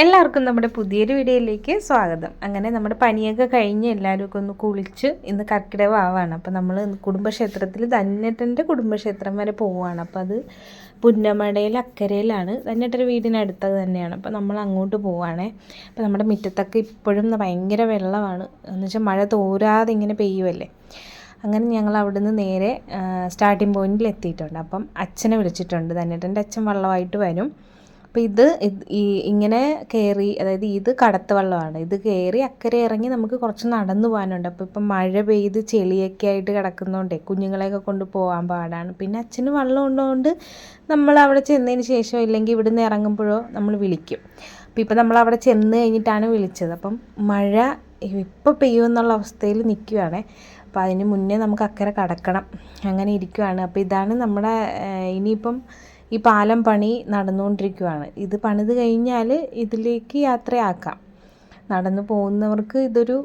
എല്ലാവർക്കും നമ്മുടെ പുതിയൊരു വീഡിയോയിലേക്ക് സ്വാഗതം. അങ്ങനെ നമ്മുടെ പനിയൊക്കെ കഴിഞ്ഞ് എല്ലാവരും ഒന്ന് കുളിച്ച് ഇന്ന് കർക്കിടക വാവാണ് അപ്പോൾ നമ്മൾ കുടുംബക്ഷേത്രത്തിൽ ധന്യട്ടന്റെ കുടുംബക്ഷേത്രം വരെ പോവുകയാണ് അപ്പോൾ അത് പുന്നമടയിൽ അക്കരയിലാണ്. ധന്യട്ടന്റെ വീടിനടുത്തത് തന്നെയാണ്. അപ്പോൾ നമ്മൾ അങ്ങോട്ട് പോവുകയാണേ അപ്പോൾ നമ്മുടെ മുറ്റത്തൊക്കെ ഇപ്പോഴും ഭയങ്കര വെള്ളമാണ്. എന്ന് വെച്ചാൽ മഴ തോരാതെ ഇങ്ങനെ പെയ്യുമല്ലേ അങ്ങനെ ഞങ്ങൾ അവിടുന്ന് നേരെ സ്റ്റാർട്ടിംഗ് പോയിന്റിൽ എത്തിയിട്ടുണ്ട് അപ്പം അച്ഛനെ വിളിച്ചിട്ടുണ്ട്. ധന്യട്ടന്റെ അച്ഛൻ വള്ളമായിട്ട് വരും. അപ്പോൾ ഇത് ഈ ഇങ്ങനെ കയറി അതായത് ഇത് കടത്ത് വള്ളമാണ്. ഇത് കയറി അക്കരെ ഇറങ്ങി നമുക്ക് കുറച്ച് നടന്നു പോകാനുണ്ട്. അപ്പോൾ ഇപ്പം മഴ പെയ്ത് ചെളിയൊക്കെ ആയിട്ട് കിടക്കുന്നതുകൊണ്ടേ കുഞ്ഞുങ്ങളെയൊക്കെ കൊണ്ട് പോകാൻ പാടാണ്. പിന്നെ അച്ഛന് വള്ളം ഉള്ളതുകൊണ്ട് നമ്മൾ അവിടെ ചെന്നതിന് ശേഷം ഇല്ലെങ്കിൽ ഇവിടുന്ന് ഇറങ്ങുമ്പോഴോ നമ്മൾ വിളിക്കും. അപ്പോൾ ഇപ്പം നമ്മൾ അവിടെ ചെന്ന് കഴിഞ്ഞിട്ടാണ് വിളിച്ചത്. അപ്പം മഴ ഇപ്പോൾ പെയ്യുമെന്നുള്ള അവസ്ഥയിൽ നിൽക്കുകയാണേ അപ്പോൾ അതിന് മുന്നേ നമുക്ക് അക്കരെ കടക്കണം. അങ്ങനെ ഇരിക്കുകയാണ് അപ്പോൾ ഇതാണ് നമ്മുടെ ഇനിയിപ്പം ഈ പാലം പണി നടന്നുകൊണ്ടിരിക്കുകയാണ് ഇത് പണിത് കഴിഞ്ഞാൽ ഇതിലേക്ക് യാത്രയാക്കാം. നടന്നു പോകുന്നവർക്ക് ഇതൊരു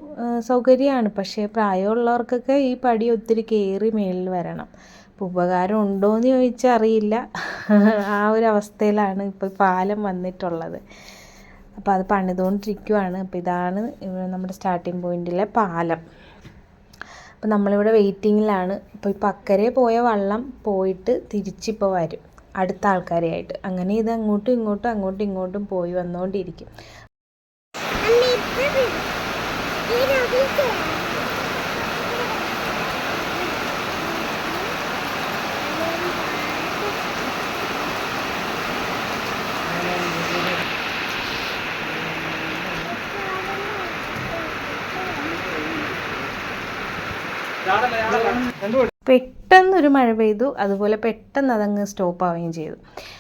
സൗകര്യമാണ്. പക്ഷേ പ്രായമുള്ളവർക്കൊക്കെ ഈ പടി ഒത്തിരി കയറി മേളിൽ വരണം. അപ്പോൾ ഉപകാരം ഉണ്ടോ എന്ന് ചോദിച്ചാൽ അറിയില്ല ആ ഒരു അവസ്ഥയിലാണ് ഇപ്പോൾ പാലം വന്നിട്ടുള്ളത്. അപ്പോൾ അത് പണിതുകൊണ്ടിരിക്കുവാണ്. അപ്പോൾ ഇതാണ് നമ്മുടെ സ്റ്റാർട്ടിംഗ് പോയിന്റിലെ പാലം. അപ്പോൾ നമ്മളിവിടെ വെയിറ്റിങ്ങിലാണ് ഇപ്പോൾ ഇപ്പോൾ അക്കരെ പോയ വള്ളം പോയിട്ട് തിരിച്ചിപ്പോൾ വരും. അടുത്ത ആൾക്കാരെയായിട്ട്. അങ്ങനെ ഇത് അങ്ങോട്ടും ഇങ്ങോട്ടും അങ്ങോട്ടും ഇങ്ങോട്ടും പോയി വന്നുകൊണ്ടിരിക്കും പെട്ടെന്നൊരു മഴ പെയ്തു. അതുപോലെ പെട്ടെന്ന് അതങ്ങ് സ്റ്റോപ്പ് ആവുകയും ചെയ്തു.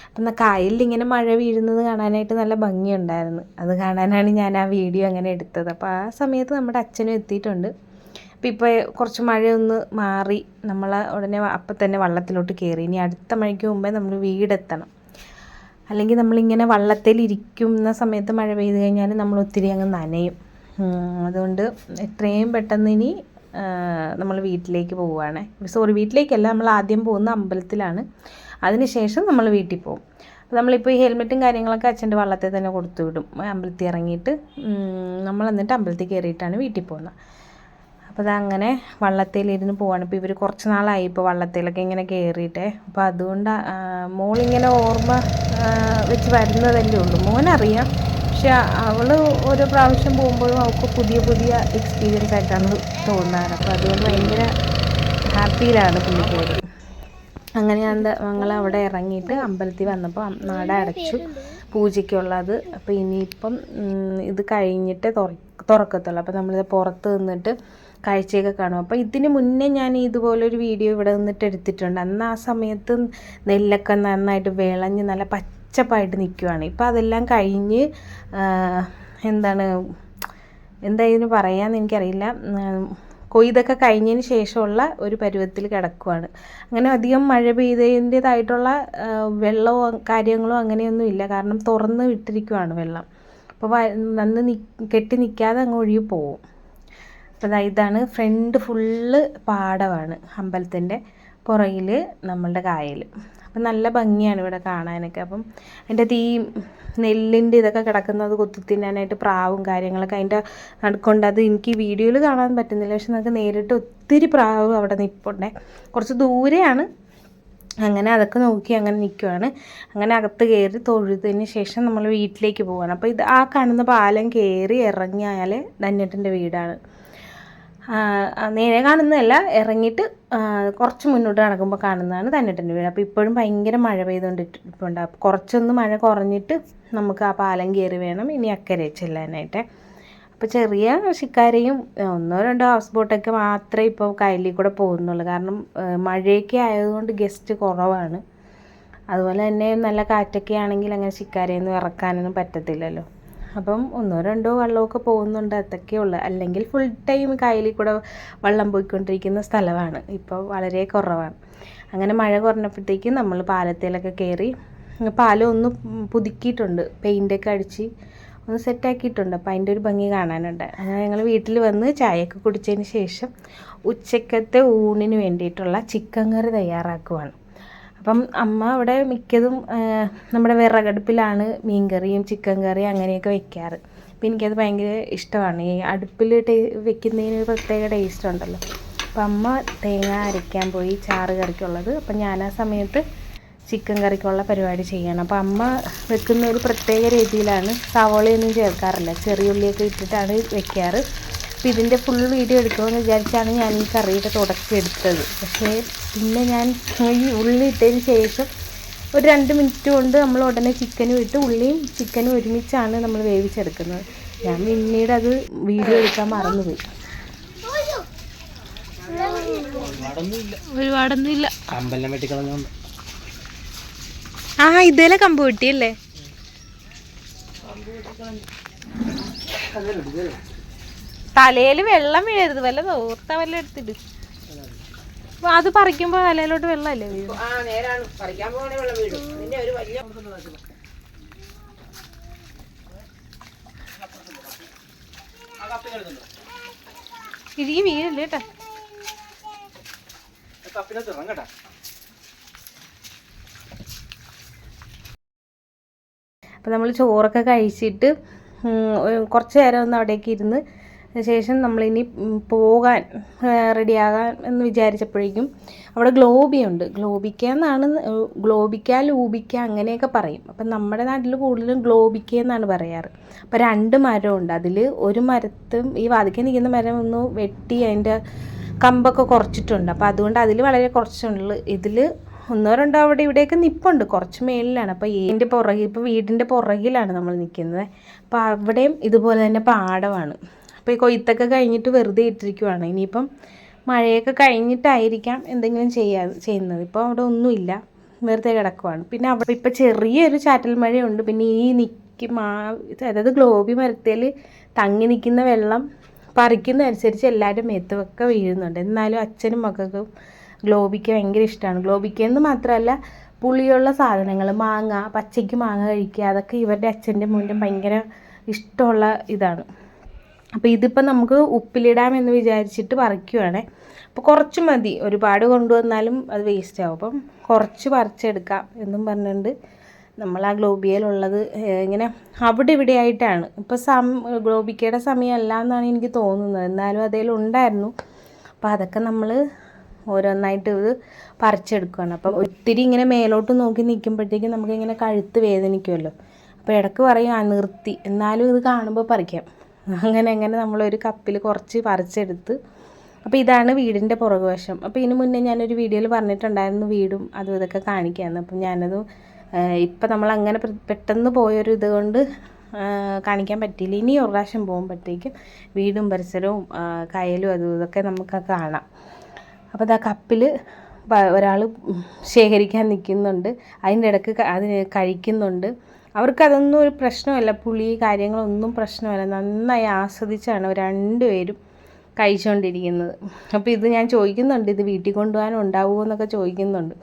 അപ്പം കായലിൽ ഇങ്ങനെ മഴ വീഴുന്നത് കാണാനായിട്ട് നല്ല ഭംഗിയുണ്ടായിരുന്നു. അത് കാണാനാണ് ഞാൻ ആ വീഡിയോ അങ്ങനെ എടുത്തത്. അപ്പോൾ ആ സമയത്ത് നമ്മുടെ അച്ഛനും എത്തിയിട്ടുണ്ട്. അപ്പം ഇപ്പോൾ കുറച്ച് മഴയൊന്ന് മാറി. നമ്മൾ ഉടനെ അപ്പം തന്നെ വള്ളത്തിലോട്ട് കയറി ഇനി അടുത്ത മഴയ്ക്ക് മുമ്പേ നമ്മൾ വീടെത്തണം. അല്ലെങ്കിൽ നമ്മളിങ്ങനെ വള്ളത്തിൽ ഇരിക്കുന്ന സമയത്ത് മഴ പെയ്ത് കഴിഞ്ഞാൽ നമ്മൾ ഒത്തിരി അങ്ങ് നനയും. അതുകൊണ്ട് എത്രയും പെട്ടെന്ന് ഇനി നമ്മൾ വീട്ടിലേക്ക് പോവുകയാണ്. സോറി വീട്ടിലേക്കല്ല നമ്മൾ ആദ്യം പോകുന്ന അമ്പലത്തിലാണ്. അതിനുശേഷം നമ്മൾ വീട്ടിൽ പോകും. നമ്മളിപ്പോൾ ഈ ഹെൽമെറ്റും കാര്യങ്ങളൊക്കെ അച്ഛന്റെ വള്ളത്തിൽ തന്നെ കൊടുത്തു വിടും. അമ്പലത്തിൽ ഇറങ്ങിയിട്ട് നമ്മൾ എന്നിട്ട് അമ്പലത്തിൽ കയറിയിട്ടാണ് വീട്ടിൽ പോകുന്നത്. അപ്പോൾ അതങ്ങനെ വള്ളത്തിലിരുന്ന് പോവാണ്. ഇപ്പോൾ ഇവർ കുറച്ച് നാളായി ഇപ്പോൾ വള്ളത്തിലൊക്കെ ഇങ്ങനെ കയറിയിട്ടേ. അപ്പോൾ അതുകൊണ്ട് മോളിങ്ങനെ ഓർമ്മ വെച്ച് വരുന്നതല്ലേ ഉള്ളൂ. മോനറിയാം. പക്ഷെ അവൾ ഓരോ പ്രാവശ്യം പോകുമ്പോഴും അവൾക്ക് പുതിയ പുതിയ എക്സ്പീരിയൻസ് ആയിട്ടാണ് തോന്നാറ്. അപ്പോൾ അതുകൊണ്ട് ഭയങ്കര ഹാപ്പിയിലാണ് പുള്ളിക്കാരി. അങ്ങനെ ഞങ്ങൾ അവിടെ ഇറങ്ങിയിട്ട് അമ്പലത്തിൽ വന്നപ്പോൾ നട അടച്ചു പൂജയ്ക്കുള്ളത്. അപ്പോൾ ഇനിയിപ്പം ഇത് കഴിഞ്ഞിട്ട് തുറക്കത്തുള്ളൂ. അപ്പോൾ നമ്മളിത് പുറത്ത് നിന്നിട്ട് കാഴ്ചയൊക്കെ കാണും. അപ്പോൾ ഇതിന് മുന്നേ ഞാൻ ഇതുപോലൊരു വീഡിയോ ഇവിടെ നിന്നിട്ട് എടുത്തിട്ടുണ്ട്. അന്ന് ആ സമയത്ത് നെല്ലൊക്കെ നന്നായിട്ട് വിളഞ്ഞ് നല്ല പച്ചപ്പായിട്ട് നിൽക്കുവാണ് ഇപ്പോൾ അതെല്ലാം കഴിഞ്ഞ് എന്താണ് എന്താ ഇതിന് പറയാമെന്ന് എനിക്കറിയില്ല. കൊയ്തൊക്കെ കഴിഞ്ഞതിന് ശേഷമുള്ള ഒരു പരുവത്തിൽ കിടക്കുവാണ്. അങ്ങനെ അധികം മഴ പെയ്തതിന്റേതായിട്ടുള്ള വെള്ളമോ കാര്യങ്ങളോ അങ്ങനെയൊന്നും ഇല്ല. കാരണം തുറന്ന് വിട്ടിരിക്കുവാണ് വെള്ളം. അപ്പോൾ നന്ന് നി കെട്ടി നിൽക്കാതെ അങ്ങ് ഒഴുകി പോവും. അപ്പോൾ ഇതാണ് ഫ്രണ്ട് ഫുള്ള് പാടമാണ് അമ്പലത്തിന്റെ. പുറകിൽ നമ്മളുടെ കായൽ അപ്പം നല്ല ഭംഗിയാണ് ഇവിടെ കാണാനൊക്കെ. അപ്പം അതിന്റെ തീ നെല്ലിന്റെ ഇതൊക്കെ കിടക്കുന്നത് കൊത്തി തിന്നാനായിട്ട് പ്രാവും കാര്യങ്ങളൊക്കെ അതിന്റെ നടുക്കൊണ്ട് അത് എനിക്ക് വീഡിയോയിൽ കാണാൻ പറ്റുന്നില്ല. പക്ഷെ നമുക്ക് നേരിട്ട് ഒത്തിരി പ്രാവ് അവിടെ നിൽപ്പുണ്ടേ കുറച്ച് ദൂരെയാണ്. അങ്ങനെ അതൊക്കെ നോക്കി അങ്ങനെ നിൽക്കുവാണ് അങ്ങനെ അകത്ത് കയറി തൊഴുതിന് ശേഷം നമ്മൾ വീട്ടിലേക്ക് പോവാണ്. അപ്പോൾ ഇത് ആ കാണുന്ന പാലം കയറി ഇറങ്ങിയാൽ ധന്യട്ടന്റെ വീടാണ്. നേരെ കാണുന്നതല്ല ഇറങ്ങിയിട്ട് കുറച്ച് മുന്നോട്ട് നടക്കുമ്പോൾ കാണുന്നതാണ് തന്നിട്ടുണ്ട് വീട്. അപ്പോൾ ഇപ്പോഴും ഭയങ്കര മഴ പെയ്തുകൊണ്ടിട്ടുണ്ട് അപ്പോൾ കുറച്ചൊന്ന് മഴ കുറഞ്ഞിട്ട് നമുക്ക് ആ പാലം കയറി വേണം ഇനി അക്കരെ ചെല്ലാനായിട്ട്. അപ്പോൾ ചെറിയ കൃഷിക്കാരെയും ഒന്നോ രണ്ടോ ഹൗസ് ബോട്ടൊക്കെ മാത്രമേ ഇപ്പോൾ കയ്യിൽ കൂടെ പോകുന്നുള്ളൂ. കാരണം മഴയൊക്കെ ആയതുകൊണ്ട് ഗസ്റ്റ് കുറവാണ്. അതുപോലെ തന്നെ നല്ല കാറ്റൊക്കെ ആണെങ്കിൽ അങ്ങനെ ശിക്കാരെയൊന്നും ഇറക്കാനൊന്നും പറ്റത്തില്ലല്ലോ. അപ്പം ഒന്നോ രണ്ടോ വള്ളമൊക്കെ പോകുന്നുണ്ട് അതൊക്കെയുള്ളു അല്ലെങ്കിൽ ഫുൾ ടൈം കായലിൽ കൂടെ വള്ളം പോയിക്കൊണ്ടിരിക്കുന്ന സ്ഥലമാണ്. ഇപ്പോൾ വളരെ കുറവാണ്. അങ്ങനെ മഴ കുറഞ്ഞപ്പോഴത്തേക്കും നമ്മൾ പാലത്തിലൊക്കെ കയറി പാലം ഒന്ന് പുതുക്കിയിട്ടുണ്ട്. പെയിന്റൊക്കെ അടിച്ച് ഒന്ന് സെറ്റാക്കിയിട്ടുണ്ട് അപ്പോൾ അതിന്റെ ഒരു ഭംഗി കാണാനുണ്ട്. അങ്ങനെ ഞങ്ങൾ വീട്ടിൽ വന്ന് ചായയൊക്കെ കുടിച്ചതിന് ശേഷം ഉച്ചക്കത്തെ ഊണിന് വേണ്ടിയിട്ടുള്ള ചിക്കൻ കറി തയ്യാറാക്കുവാണ്. അപ്പം അമ്മ അവിടെ മിക്കതും നമ്മുടെ വിറകടുപ്പിലാണ് മീൻ കറിയും ചിക്കൻ കറിയും അങ്ങനെയൊക്കെ വെക്കാറ്. അപ്പം എനിക്കത് ഭയങ്കര ഇഷ്ടമാണ്. ഈ അടുപ്പിൽ ടേ വെക്കുന്നതിന് ഒരു പ്രത്യേക ടേസ്റ്റ് ഉണ്ടല്ലോ. അപ്പം അമ്മ തേങ്ങ അരയ്ക്കാൻ പോയി ചാറ് കറിക്കുള്ളത്. അപ്പം ഞാൻ ആ സമയത്ത് ചിക്കൻ കറിക്കുള്ള പരിപാടി ചെയ്യണം. അപ്പം അമ്മ വെക്കുന്ന ഒരു പ്രത്യേക രീതിയിലാണ് സവോളയൊന്നും ചേർക്കാറില്ല. ചെറിയ ഉള്ളിയൊക്കെ ഇട്ടിട്ടാണ് വെക്കാറ്. അപ്പോൾ ഇതിന്റെ ഫുൾ വീഡിയോ എടുക്കുമെന്ന് വിചാരിച്ചാണ് ഞാൻ ഈ കറിയുടെ തുടക്കം എടുത്തത്. പക്ഷേ പിന്നെ ഞാൻ ഈ ഉള്ളി ഇട്ടതിന് ശേഷം ഒരു രണ്ട് മിനിറ്റ് കൊണ്ട് നമ്മൾ ഉടനെ ചിക്കനും ഇട്ട് ഉള്ളിയും ചിക്കനും ഒരുമിച്ചാണ് നമ്മൾ വേവിച്ചെടുക്കുന്നത്. ഞാൻ പിന്നീട് അത് വീഡിയോ എടുക്കാൻ മറന്നുപോയി. ഒരുപാടൊന്നും ഇല്ല അമ്പലം വെട്ടിക്കളഞ്ഞോണ്ട്. ആ ഇതേലെ കമ്പ് കിട്ടിയല്ലേ തലയിൽ വെള്ളം വീഴരുത്. വല്ല തോർത്ത വല്ല എടുത്തിട്ട് അത് പറിക്കുമ്പോ തലയിലോട്ട് വെള്ളമല്ലേ വീഴും? ഇഴുകി വീഴല്ലേ കേട്ടാ അപ്പം നമ്മൾ ചോറൊക്കെ കഴിച്ചിട്ട് കുറച്ച് നേരം ഒന്ന് അവിടേക്ക് ഇരുന്ന് ശേഷം നമ്മളിനി പോകാൻ റെഡിയാകാൻ എന്ന് വിചാരിച്ചപ്പോഴേക്കും അവിടെ ഗ്ലോബിയുണ്ട് ഗ്ലോബിക്ക എന്നാണ് ഗ്ലോബിക്ക ലൂബിക്ക അങ്ങനെയൊക്കെ പറയും. അപ്പം നമ്മുടെ നാട്ടിൽ കൂടുതലും ഗ്ലോബിക്ക എന്നാണ് പറയാറ്. അപ്പോൾ രണ്ട് മരമുണ്ട്. അതിൽ ഒരു മരത്തും ഈ വാതിക്കാൻ നിൽക്കുന്ന മരം ഒന്ന് വെട്ടി അതിന്റെ കമ്പൊക്കെ കുറച്ചിട്ടുണ്ട്. അപ്പോൾ അതുകൊണ്ട് അതിൽ വളരെ കുറച്ചുള്ളൂ ഇതിൽ ഒന്നോ രണ്ടോ അവിടെ ഇവിടെയൊക്കെ നിപ്പുണ്ട്. കുറച്ച് മേളിലാണ്. അപ്പോൾ ഇതിന്റെ പുറകിൽ ഇപ്പോൾ വീടിന്റെ പുറകിലാണ് നമ്മൾ നിൽക്കുന്നത്. അപ്പോൾ അവിടെയും ഇതുപോലെ തന്നെ പാടമാണ്. അപ്പോൾ ഈ കൊയ്ത്തൊക്കെ കഴിഞ്ഞിട്ട് വെറുതെ ഇട്ടിരിക്കുവാണ്. ഇനിയിപ്പം മഴയൊക്കെ കഴിഞ്ഞിട്ടായിരിക്കാം എന്തെങ്കിലും ചെയ്യാ ചെയ്യുന്നത്. ഇപ്പോൾ അവിടെ ഒന്നുമില്ല. വെറുതെ കിടക്കുവാണ്. പിന്നെ അവിടെ ഇപ്പോൾ ചെറിയൊരു ചാറ്റൽ മഴയുണ്ട്. പിന്നെ ഈ നിൽക്കി മാ അതായത് ഗ്ലോബി മരത്തിൽ തങ്ങി നിൽക്കുന്ന വെള്ളം പറിക്കുന്നതനുസരിച്ച് എല്ലാവരും മേത്തുമൊക്കെ വീഴുന്നുണ്ട്. എന്നാലും അച്ഛനും മക്കൾക്കും ഗ്ലോബിക്ക് ഭയങ്കര ഇഷ്ടമാണ്. ഗ്ലോബിക്കെന്ന് മാത്രമല്ല പുളിയുള്ള സാധനങ്ങൾ മാങ്ങ പച്ചയ്ക്ക് മാങ്ങ കഴിക്കുക അതൊക്കെ ഇവരുടെ അച്ഛന്റെ മോന്റെ ഭയങ്കര ഇഷ്ടമുള്ള ഇതാണ്. അപ്പോൾ ഇതിപ്പോൾ നമുക്ക് ഉപ്പിലിടാം എന്ന് വിചാരിച്ചിട്ട് പറിക്കുവാണേ. അപ്പോൾ കുറച്ച് മതി. ഒരുപാട് കൊണ്ടുവന്നാലും അത് വേസ്റ്റ് ആവും. അപ്പം കുറച്ച് പറിച്ചെടുക്കാം എന്നും പറഞ്ഞുകൊണ്ട് നമ്മൾ ആ ഗ്ലോബിയയിലുള്ളത് ഇങ്ങനെ അവിടെ ഇവിടെ ആയിട്ടാണ് ഇപ്പോൾ സം ഗ്ലോബിക്കയുടെ സമയമല്ല എന്നാണ് എനിക്ക് തോന്നുന്നത്. എന്നാലും അതിലുണ്ടായിരുന്നു അപ്പോൾ അതൊക്കെ നമ്മൾ ഓരോന്നായിട്ട് ഇത് പറിച്ചെടുക്കുകയാണ് അപ്പം ഒത്തിരി ഇങ്ങനെ മേലോട്ട് നോക്കി നിൽക്കുമ്പോഴത്തേക്കും നമുക്കിങ്ങനെ കഴുത്ത് വേദനിക്കുമല്ലോ. അപ്പോൾ ഇടയ്ക്ക് പറയും ആ നിർത്തി. എന്നാലും ഇത് കാണുമ്പോൾ പറിക്കാം. അങ്ങനെ അങ്ങനെ നമ്മളൊരു കപ്പിൽ കുറച്ച് പറിച്ചെടുത്ത്. അപ്പോൾ ഇതാണ് വീടിന്റെ പുറകുവശം. അപ്പോൾ ഇതിന് മുന്നേ ഞാനൊരു വീഡിയോയിൽ പറഞ്ഞിട്ടുണ്ടായിരുന്നു വീടും അതും ഇതൊക്കെ കാണിക്കാമെന്ന് അപ്പം ഞാനത് ഇപ്പം നമ്മൾ അങ്ങനെ പെട്ടെന്ന് പോയൊരു ഇതുകൊണ്ട് കാണിക്കാൻ പറ്റിയില്ല. ഇനി ഒരു പ്രാവശ്യം പോകുമ്പോഴത്തേക്കും വീടും പരിസരവും കയലും അതും ഇതൊക്കെ നമുക്ക് കാണാം. അപ്പോൾ ഇതാ കപ്പിൽ ഒരാൾ ശേഖരിക്കാൻ നിൽക്കുന്നുണ്ട്. അതിന്റെ ഇടയ്ക്ക് അതിന് കഴിക്കുന്നുണ്ട്. അവർക്കതൊന്നും ഒരു പ്രശ്നമല്ല. പുളി കാര്യങ്ങളൊന്നും പ്രശ്നമല്ല. നന്നായി ആസ്വദിച്ചാണ് രണ്ടുപേരും കഴിച്ചുകൊണ്ടിരിക്കുന്നത് അപ്പോൾ ഇത് ഞാൻ ചോദിക്കുന്നുണ്ട് ഇത് വീട്ടിൽ കൊണ്ടുപോകാൻ ഉണ്ടാവുമോ എന്നൊക്കെ ചോദിക്കുന്നുണ്ട്.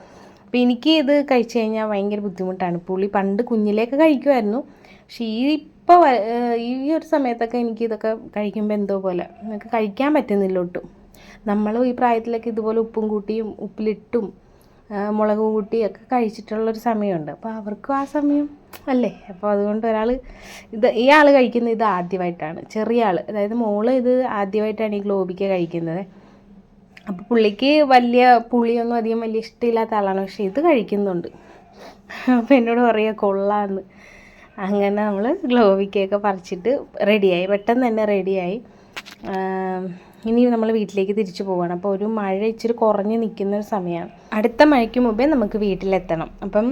അപ്പോൾ എനിക്ക് ഇത് കഴിച്ചു കഴിഞ്ഞാൽ ഭയങ്കര ബുദ്ധിമുട്ടാണ്. പുളി പണ്ട് കുഞ്ഞിലേക്ക് കഴിക്കുമായിരുന്നു. പക്ഷേ ഈ ഇപ്പോൾ ഈ ഒരു സമയത്തൊക്കെ എനിക്ക് ഇതൊക്കെ കഴിക്കുമ്പോൾ എന്തോ പോലെ. എനിക്ക് കഴിക്കാൻ പറ്റുന്നില്ല ഒട്ടും. നമ്മളും ഈ പ്രായത്തിലൊക്കെ ഇതുപോലെ ഉപ്പും കൂട്ടിയും ഉപ്പിലിട്ടും മുളക് കൂട്ടിയൊക്കെ കഴിച്ചിട്ടുള്ളൊരു സമയമുണ്ട്. അപ്പോൾ അവർക്കും ആ സമയം അല്ലേ? അപ്പോൾ അതുകൊണ്ട് ഒരാൾ ഇത് ഈ ആൾ കഴിക്കുന്നത് ഇത് ആദ്യമായിട്ടാണ്. ചെറിയ ആൾ അതായത് മോൾ ഇത് ആദ്യമായിട്ടാണ് ഈ ഗ്ലോബിക്ക കഴിക്കുന്നത്. അപ്പോൾ പുള്ളിക്ക് വലിയ പുളിയൊന്നും അധികം വലിയ ഇഷ്ടമില്ലാത്ത ആളാണ്. പക്ഷേ ഇത് കഴിക്കുന്നുണ്ട്. അപ്പോൾ എന്നോട് പറയുക കൊള്ളാന്ന്. അങ്ങനെ നമ്മൾ ഗ്ലോബിക്കയൊക്കെ പറിച്ചിട്ട് റെഡിയായി പെട്ടെന്ന് തന്നെ റെഡിയായി ഇനി നമ്മൾ വീട്ടിലേക്ക് തിരിച്ചു പോവുകയാണ് അപ്പോൾ ഒരു മഴ ഇച്ചിരി കുറഞ്ഞ് നിൽക്കുന്ന ഒരു സമയമാണ് അടുത്ത മഴയ്ക്ക് മുമ്പേ നമുക്ക് വീട്ടിലെത്തണം. അപ്പം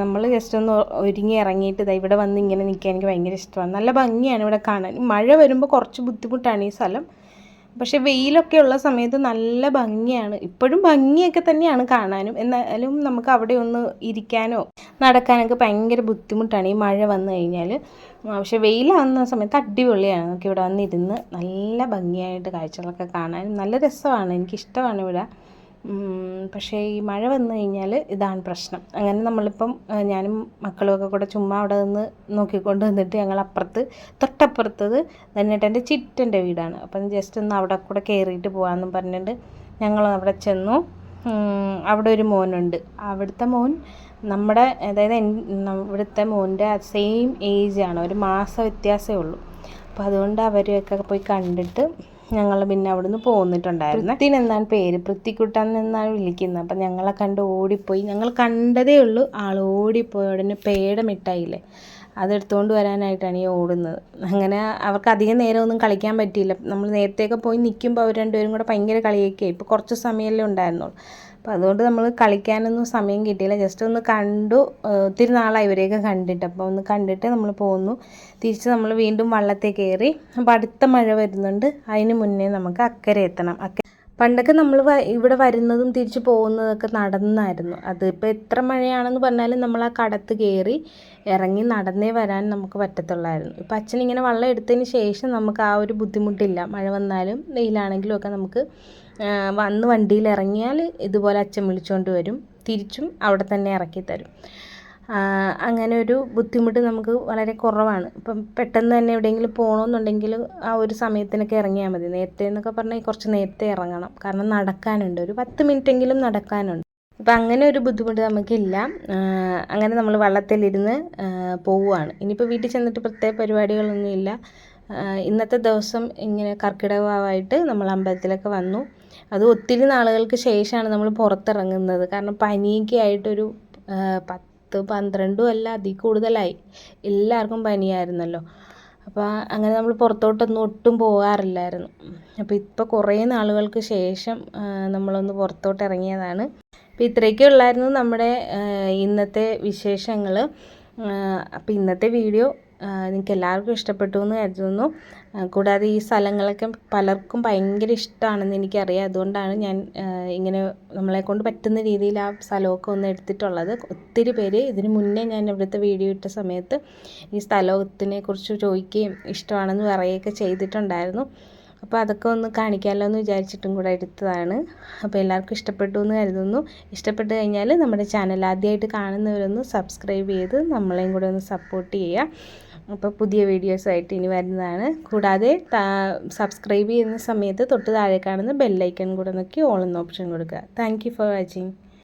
നമ്മൾ ജസ്റ്റ് ഒന്ന് ഒരുങ്ങി ഇറങ്ങിയിട്ട് ഇതാ ഇവിടെ വന്ന് ഇങ്ങനെ നിൽക്കാൻ എനിക്ക് ഭയങ്കര ഇഷ്ടമാണ്. നല്ല ഭംഗിയാണ് ഇവിടെ കാണാൻ. മഴ വരുമ്പോൾ കുറച്ച് ബുദ്ധിമുട്ടാണ് ഈ സ്ഥലം. പക്ഷെ വെയിലൊക്കെ ഉള്ള സമയത്ത് നല്ല ഭംഗിയാണ്. ഇപ്പോഴും ഭംഗിയൊക്കെ തന്നെയാണ് കാണാനും. എന്നാലും നമുക്ക് അവിടെ ഒന്ന് ഇരിക്കാനോ നടക്കാനൊക്കെ ഭയങ്കര ബുദ്ധിമുട്ടാണ് ഈ മഴ വന്നു കഴിഞ്ഞാൽ പക്ഷെ വെയിലാവുന്ന സമയത്ത് അടിപൊളിയാണ്. നമുക്ക് ഇവിടെ വന്നിരുന്ന് നല്ല ഭംഗിയായിട്ട് കാഴ്ചകളൊക്കെ കാണാനും നല്ല രസമാണ്. എനിക്കിഷ്ടമാണ് ഇവിടെ. പക്ഷേ ഈ മഴ വന്നു കഴിഞ്ഞാൽ ഇതാണ് പ്രശ്നം. അങ്ങനെ നമ്മളിപ്പം ഞാനും മക്കളുമൊക്കെ കൂടെ ചുമ്മാ അവിടെ നിന്ന് നോക്കിക്കൊണ്ട് നിന്നിട്ട് ഞങ്ങൾ അപ്പുറത്ത് തൊട്ടപ്പുറത്തത് തന്നിട്ടെന്റെ ചിറ്റന്റെ വീടാണ്. അപ്പം ജസ്റ്റ് ഒന്ന് അവിടെ കൂടെ കയറിയിട്ട് പോകാമെന്നും പറഞ്ഞിട്ട് ഞങ്ങൾ അവിടെ ചെന്നു. അവിടെ ഒരു മോനുണ്ട്. അവിടുത്തെ മോൻ നമ്മുടെ അതായത് ഇവിടുത്തെ മോന്റെ സെയിം ഏജാണ്. ഒരു മാസം വ്യത്യാസമേ ഉള്ളൂ. അപ്പോൾ അതുകൊണ്ട് അവരെയൊക്കെ പോയി കണ്ടിട്ട് ഞങ്ങൾ പിന്നെ അവിടുന്ന് പോന്നിട്ടുണ്ടായിരുന്നു. പൃഥ്വിന് എന്താണ് പേര്. പൃഥ്വിക്കുട്ടൻ എന്നാണ് വിളിക്കുന്നത്. അപ്പം ഞങ്ങളെ കണ്ട് ഓടിപ്പോയി. ഞങ്ങൾ കണ്ടതേ ഉള്ളൂ. ആൾ ഓടിപ്പോയി. ഉടനെ പേട അതെടുത്തുകൊണ്ട് വരാനായിട്ടാണ് ഈ ഓടുന്നത്. അങ്ങനെ അവർക്ക് അധികം നേരം ഒന്നും കളിക്കാൻ പറ്റിയില്ല. നമ്മൾ നേരത്തെയൊക്കെ പോയി നിൽക്കുമ്പോൾ അവർ രണ്ടുപേരും കൂടെ ഭയങ്കര കളിയൊക്കെ ഇപ്പോൾ കുറച്ച് സമയമല്ലേ ഉണ്ടായിരുന്നുള്ളൂ. അപ്പോൾ അതുകൊണ്ട് നമ്മൾ കളിക്കാനൊന്നും സമയം കിട്ടിയില്ല. ജസ്റ്റ് ഒന്ന് കണ്ടു ഒത്തിരി നാളായി ഇവരെയൊക്കെ കണ്ടിട്ട്. അപ്പോൾ ഒന്ന് കണ്ടിട്ട് നമ്മൾ പോന്നു. തിരിച്ച് നമ്മൾ വീണ്ടും വള്ളത്തെ കയറി. അപ്പോൾ അടുത്ത മഴ വരുന്നുണ്ട്. അതിന് മുന്നേ നമുക്ക് അക്കരെ എത്തണം. അക്കരെ പണ്ടൊക്കെ നമ്മൾ ഇവിടെ വരുന്നതും തിരിച്ച് പോകുന്നതൊക്കെ നടന്നായിരുന്നു. അതിപ്പോൾ എത്ര മഴയാണെന്ന് പറഞ്ഞാലും നമ്മൾ ആ കടത്ത് കയറി ഇറങ്ങി നടന്നേ വരാൻ നമുക്ക് പറ്റത്തുള്ളായിരുന്നു. ഇപ്പം അച്ഛൻ ഇങ്ങനെ വള്ളം എടുത്തതിന് ശേഷം നമുക്ക് ആ ഒരു ബുദ്ധിമുട്ടില്ല. മഴ വന്നാലും വെയിലാണെങ്കിലും ഒക്കെ നമുക്ക് വന്ന് വണ്ടിയിൽ ഇറങ്ങിയാൽ ഇതുപോലെ അച്ഛൻ വിളിച്ചുകൊണ്ട് വരും. തിരിച്ചും അവിടെ തന്നെ ഇറക്കി തരും. അങ്ങനെ ഒരു ബുദ്ധിമുട്ട് നമുക്ക് വളരെ കുറവാണ്. ഇപ്പം പെട്ടെന്ന് തന്നെ എവിടെയെങ്കിലും പോകണമെന്നുണ്ടെങ്കിൽ ആ ഒരു സമയത്തിനൊക്കെ ഇറങ്ങിയാൽ മതി. നേരത്തെ എന്നൊക്കെ പറഞ്ഞാൽ കുറച്ച് നേരത്തെ ഇറങ്ങണം. കാരണം നടക്കാനുണ്ട്. ഒരു പത്ത് മിനിറ്റെങ്കിലും നടക്കാനുണ്ട്. അപ്പം അങ്ങനെ ഒരു ബുദ്ധിമുട്ട് നമുക്കില്ല. അങ്ങനെ നമ്മൾ വള്ളത്തിലിരുന്ന് പോവുകയാണ്. ഇനിയിപ്പോൾ വീട്ടിൽ ചെന്നിട്ട് പ്രത്യേക പരിപാടികളൊന്നുമില്ല. ഇന്നത്തെ ദിവസം ഇങ്ങനെ കർക്കിടകമായിട്ട് നമ്മൾ അമ്പലത്തിലൊക്കെ വന്നു. അത് ഒത്തിരി നാളുകൾക്ക് ശേഷമാണ് നമ്മൾ പുറത്തിറങ്ങുന്നത്. കാരണം പനിയൊക്കെ ആയിട്ടൊരു പത്ത് പന്ത്രണ്ടും അല്ല അതിൽ കൂടുതലായി. എല്ലാവർക്കും പനിയായിരുന്നല്ലോ. അപ്പോൾ അങ്ങനെ നമ്മൾ പുറത്തോട്ടൊന്നും ഒട്ടും പോകാറില്ലായിരുന്നു. അപ്പോൾ ഇപ്പോൾ കുറേ നാളുകൾക്ക് ശേഷം നമ്മളൊന്ന് പുറത്തോട്ട് ഇറങ്ങിയതാണ് അപ്പോൾ ഇത്രയൊക്കെ ഉള്ളായിരുന്നു നമ്മുടെ ഇന്നത്തെ വിശേഷങ്ങൾ അപ്പോൾ ഇന്നത്തെ വീഡിയോ നിങ്ങൾക്ക് എല്ലാവർക്കും ഇഷ്ടപ്പെട്ടു എന്ന് കരുതുന്നു. കൂടാതെ ഈ സ്ഥലങ്ങളൊക്കെ പലർക്കും ഭയങ്കര ഇഷ്ടമാണെന്ന് എനിക്കറിയാം. അതുകൊണ്ടാണ് ഞാൻ ഇങ്ങനെ നമ്മളെ കൊണ്ട് പറ്റുന്ന രീതിയിൽ ആ സ്ഥലമൊക്കെ ഒന്ന് എടുത്തിട്ടുള്ളത്. ഒത്തിരി പേര് ഇതിന് മുന്നേ ഞാൻ ഇവിടുത്തെ വീഡിയോ ഇട്ട സമയത്ത് ഈ സ്ഥലത്തിനെ കുറിച്ച് ചോദിക്കുകയും ഇഷ്ടമാണെന്ന് പറയുകയൊക്കെ ചെയ്തിട്ടുണ്ടായിരുന്നു. അപ്പോൾ അതൊക്കെ ഒന്ന് കാണിക്കാമല്ലോ എന്ന് വിചാരിച്ചിട്ടും കൂടെ എടുത്തതാണ്. അപ്പോൾ എല്ലാവർക്കും ഇഷ്ടപ്പെട്ടു എന്ന് കരുതുന്നു. ഇഷ്ടപ്പെട്ട് കഴിഞ്ഞാൽ നമ്മുടെ ചാനൽ ആദ്യമായിട്ട് കാണുന്നവരൊന്ന് സബ്സ്ക്രൈബ് ചെയ്ത് നമ്മളെയും കൂടെ ഒന്ന് സപ്പോർട്ട് ചെയ്യുക. അപ്പോൾ പുതിയ വീഡിയോസായിട്ട് ഇനി വരുന്നതാണ്. കൂടാതെ സബ്സ്ക്രൈബ് ചെയ്യുന്ന സമയത്ത് തൊട്ട് താഴെ കാണുന്ന ബെല്ലൈക്കൺ കൂടെ നോക്കി ഓൾ എന്ന ഓപ്ഷൻ കൊടുക്കുക. Thank for watching